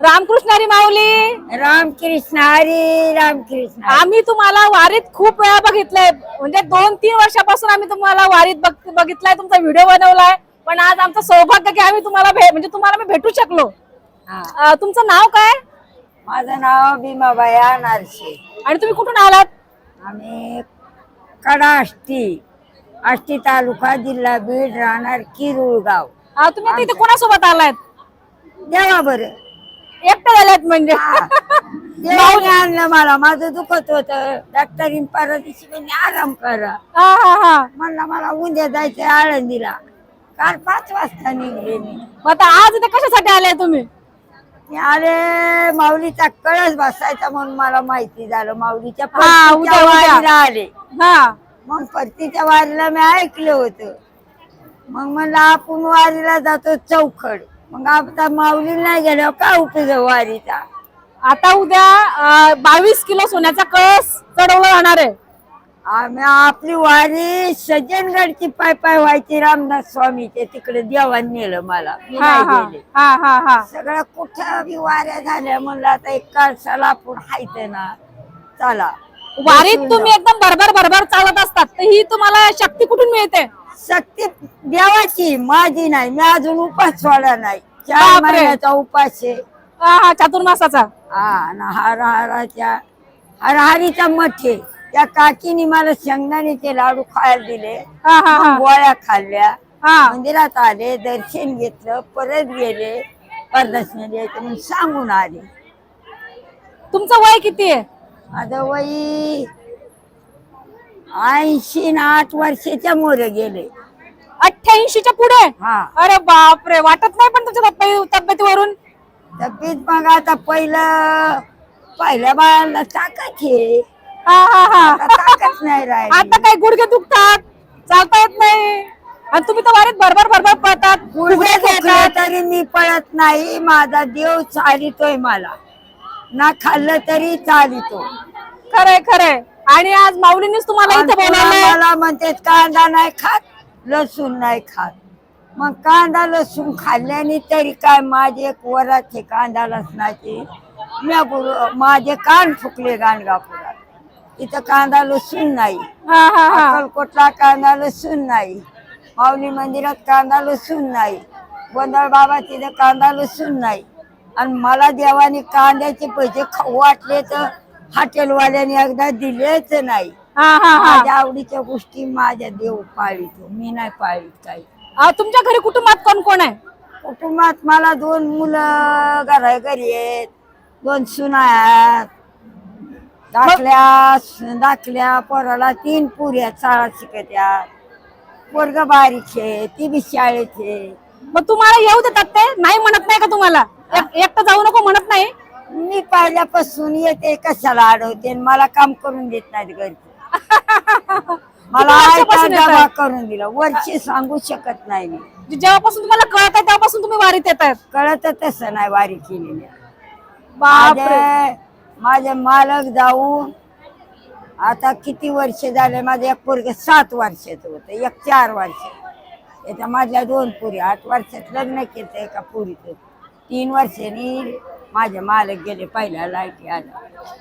रामकृष्ण हरी माऊली. रामकृष्ण हरी रामकृष्ण आम्ही तुम्हाला वारीत खूप वेळा बघितलंय. म्हणजे दोन तीन वर्षापासून आम्ही तुम्हाला वारीत बघ- बघितलाय तुमचा व्हिडिओ बनवलाय. पण आज आमचं सौभाग्य की आम्ही तुम्हाला भे- म्हणजे तुम्हाला मी भेटू शकलो. हा. अं, तुमचं नाव काय? माझं नाव भीमाबाया नारशे आणि तुम्ही कुठून आलात? आम्ही कडा आष्टी आष्टी तालुका जिल्हा बीड राहणार किरूळ गाव अं, तुम्ही आता इथे कोणासोबत आलात देवा बरं. एकटं म्हणजे. देवाने आणलं मला. माझं दुखत होत. डॉक्टरीन म्हणजे आराम करा. हा हा हा. म्हणलं मला उद्या जायचं आळंदीला. काल पाच वाजता निघले मी. मग आता आज इथे कशासाठी आले तुम्ही? मी आले माऊलीचा कळस बसायचा म्हणून मला माहिती झालं. माऊलीच्या हा, परतीच्या उद्या, उद्या. वारीला आले. हा. मग परतीच्या वारीला मी ऐकलं होतं. मग म्हणलं आपण वारीला जातो चौखड मग आता माऊली नाही गेल्यावर काय उपयोग आहे वारीचा आता उद्या बावीस किलो सोन्याचा कळस चढवला जाणार आहे. आम्ही आपली वारी सज्जनगडची पाय पाय व्हायची रामदास स्वामीचे तिकडे देवाने नेलं मला. मी हा नाही हा गेले. हा हा हा. सगळं कुठं बी वाऱ्या झाल्या म्हणलं आता एक काळसाला आपण हायचं ना. चला. वारीत तुम्ही एकदम भरभर भरभर चालत असतात तर ही तुम्हाला शक्ती कुठून मिळते? शक्ती देवाची. माझी नाही मी अजून उपास सोडा नाही. चार बापरे. महिन्याचा उपास आहे. हा हा चातुर्मासाचा हा ना हर हराच्या हरहरीचा मठ. आहे त्या काकीने मला शेंगदाण्याचे लाडू खायला दिले. हा हा हा. गोळ्या खाल्ल्या. हा. मंदिरात आले दर्शन घेतलं परत गेले. प्रदर्शन म्हणून सांगून आले. तुमचं वय किती आहे? माझं वय ऐंशी ना आठ वर्षाच्या मोर गेले. अठ्ठ्याऐंशीच्या पुढे? हा. अरे बापरे वाटत नाही पण तुमच्या तब्ये- तब्येतीवरून? तब्येत मग आता पहिलं पहिल्या बाळाला ताकद आहे. हा हा हा. आता ताकद नाही राहिली. आता काय गुडघे दुखतात? चालता येत नाही. आणि तुम्ही तर वारीत भरभर भरभर पळतात. गुडघे फुगड्या दुखले खेळतात. तरी मी पळत नाही. माझा देव चालितोय मला. ना खाल्लं तरी चालितो. खरंय खरंय. आणि आज माऊलींनीच तुम्हाला इथे मला म्हणते कांदा नाही खात लसूण नाही खात. मग कांदा लसूण खाल्ल्याने तरी काय माझे एक वराचे कांदा लसणाचे. माझे कान फुकले गाणगापुरात. तिथं कांदा लसूण नाही. हा हा हा. अक्कलकोटला कांदा लसूण नाही. माऊली मंदिरात कांदा लसूण नाही. गोंधळ बाबा तिथं कांदा लसूण नाही. आणि मला देवाने कांद्याचे पैसे खाऊ वाटले तर हॉटेलवाल्याने एकदा दिलेच नाही. हा हा हा. माझ्या आवडीच्या गोष्टी माझ्या देव पाळीतो. मी नाही पाळीत काही. अं, तुमच्या घरी कुटुंबात कोण कोण आहे? कुटुंबात मला दोन मुलं घरा घरी आहेत. दोन सुना आहेत. दाखल्या दाखल्या पोराला तीन पुऱ्या शाळा शिकत्यात पोरग बारीक आहे. ती बी शाळेत आहे. मग तुम्हाला येऊ देतात ते? नाही म्हणत नाही का तुम्हाला? एक- एकटं जाऊ नको म्हणत नाही? मी पहिल्यापासून येते कशाला अडवते आणि मला काम करून देत नाहीत घरचे. मला आयता वर्षापासून येताय? डबा करून दिला. वर्षी सांगू शकत नाही मी. जेव्हापासून तुम्हाला कळत आहे तेव्हापासून तुम्ही वारीत येत आहेत कळत तसं नाही वारी बापरे. माझे माझे मालक जाऊन आता किती वर्ष झाले माझे एक पोरग सात वर्षाचं होतं एक चार वर्ष. त्याच्या माझ्या दोन पुरी आठ वर्षात लग्न केलं एका पुरीचं. तीन वर्षांनी माझे मालक गेले पहिल्या लाईटी आल्या.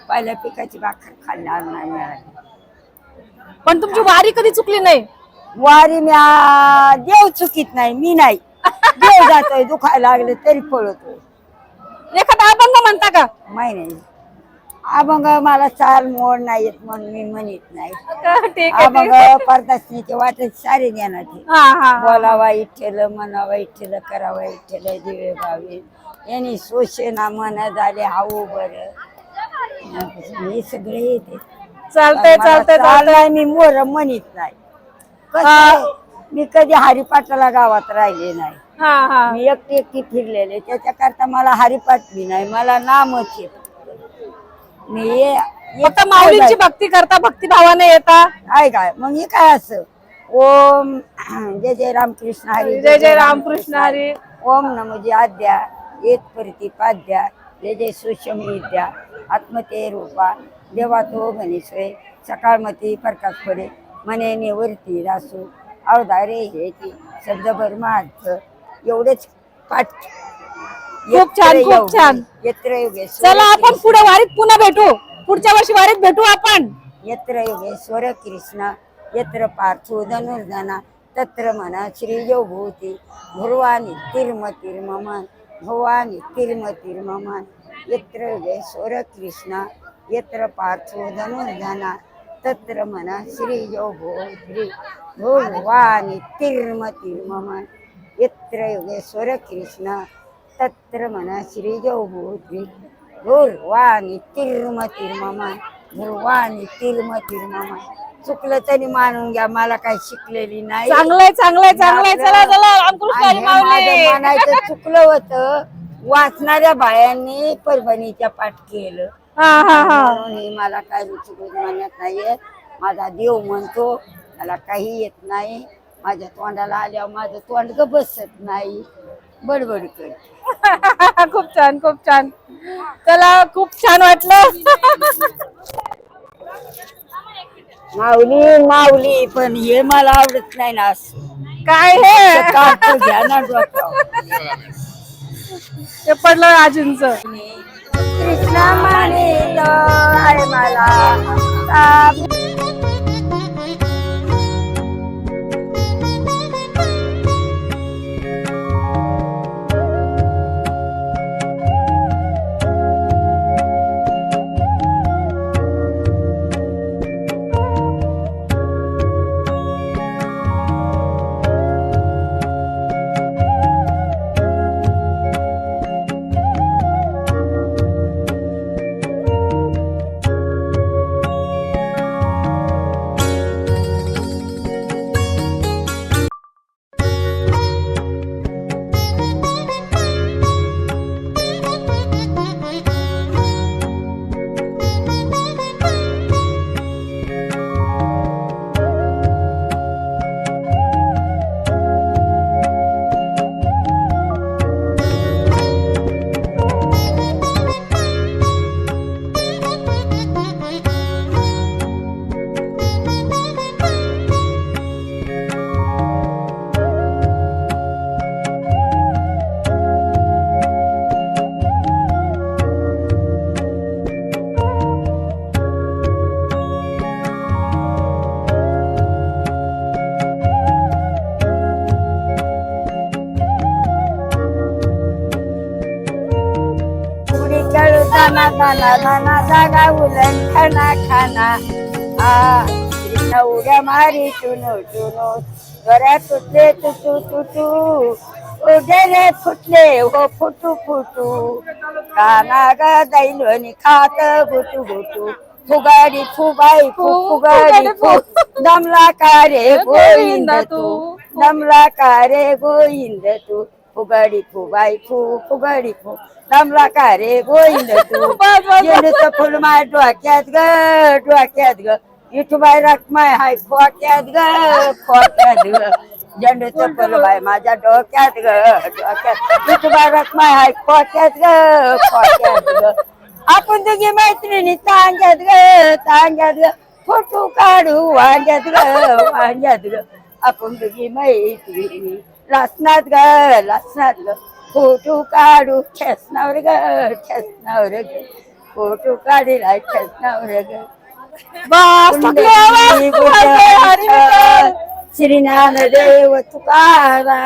पहिल्या पिकाची भाकर खाल्ला नाही मिळाली. पण तुमची वारी कधी चुकली नाही? वारी मी आ- देव चुकीत नाही मी नाही. देव जातोय दुखायला लागले तरी पळतो एखादा अभंग म्हणता का? माहिती अभंग मला चाल मोड नाही येत म्हणून मी म्हणत नाही. ठीक आहे अभंग ठीक आहे. परदासनीचे वाटत सारे ज्ञानाचे. हा हा हा. बोलावा इठ्ठल म्हणावा इठ्ठल करावा इठ्ठल दिवे भावे. यांनी शोषणा मन झाले हाऊ बर. हे सगळे येते. चालतंय मला चालतंय चाल चालतंय. नाही मी मोर म्हणत नाही. कसं आहे, मी कधी हरिपाठाला गावात राहिले नाही. हा हा. मी एकटी एकटी फिरलेले. त्याच्याकरता मला हरिपाठ बी नाही. मला नामच येत फक्त माऊलींची भक्ती करता भक्ती भावाने येता? आहे काय? मग हे काय असं? ओम जय जय रामकृष्ण हरी जय जय रामकृष्ण हरी. ओम नमोजी आद्या येत प्रतिपाद्या जय जय सुषम विद्या आत्मते रूपा देवा तो गणेशोय सकाळमती प्रकाश पडे मने निवृत्ती रासू अवधारे हेती शब्दभर अर्थ एवढेच पाठ खूप छान खूप छान. यत्र चला आपण पुढे वारीत पुन्हा भेटू. पुढच्या वर्षी वारीत भेटू आपण. यत्र योगेश्वर कृष्ण यत्र पार्थो धनुर्धना तत्र मना श्रीयो भूती भुर्वाणी तिर्मतिर्ममन भुवानी तिर्मतिर्ममन. यत्र योगेश्वर कृष्ण यत्र पार्थो धनुर्धना तत्र मना श्रीयो भूती भुर्वाणी तिर्मतिर्ममन. यत्र योगेश्वर कृष्ण तत्र मना श्रीयो भूती भुर्वाणी तिर्मतिर्ममन भुर्वाणी तिर्मतिर्ममन चुकलं तरी मानून घ्या मला काही शिकलेली नाही. चांगलंय चांगलंय चांगलंय. चला चला रामकृष्ण आणि हरी माझं माऊली. म्हणायचं चुकलं होतं. वाचणाऱ्या बायांनी परभणीच्या पाठ केलं. हा हा हा. म्हणून हे मला काय चुकून म्हणत नाहीये. माझा देव म्हणतो मला काही येत नाही. माझ्या तोंडाला आल्यावर माझं तोंड ग बसत नाही. बडबड कर. खूप छान खूप छान. चला खूप छान वाटलं. माऊली माऊली पण हे मला आवडत नाही ना. काय हे? काढतो घ्या ना डोक्यावर. ते पडलं आजींच कृष्ण म्हणे मला दाना दाना जागा उलन खाना खाना. आ उड्या मारी टुनो टुनो घरात तुटले तुटू तुटू. उड्याने फुटले हो फुटू फुटू. काना ग दैलोनी खात गुटू गुटू फुगाडी फुबाई फु फुगाडी फु. दमला का रे गोविंद तू? दमला का रे गोविंद तू? फुगाडी फुबाई फु फुगाडी फु दमला का रे गोविंद तू. गेलीचं फुल माय डोक्यात ग डोक्यात ग. इथुबाई रकमाय हाय खोक्यात ग खोक्यात ग. झेंडूचं फुल बाय माझ्या डोक्यात ग डोक्यात. इथुबाई रकमाय हाय खोक्यात ग खोक्यात ग. आपण तुझी मैत्रिणी तांग्यात ग तांग्यात ग. फोटो काढू वांग्यात ग वांग्यात ग. आपण तुझी मैत्रिणी लसणात ग लसणात ग फोटो काढू ठेसनावर ग ठेसनावर ग फोटो काढीला ठेसनावर ग बस थकले आवाज. कुंडली हरी विठ्ठल. श्री ज्ञानदेव तुकारा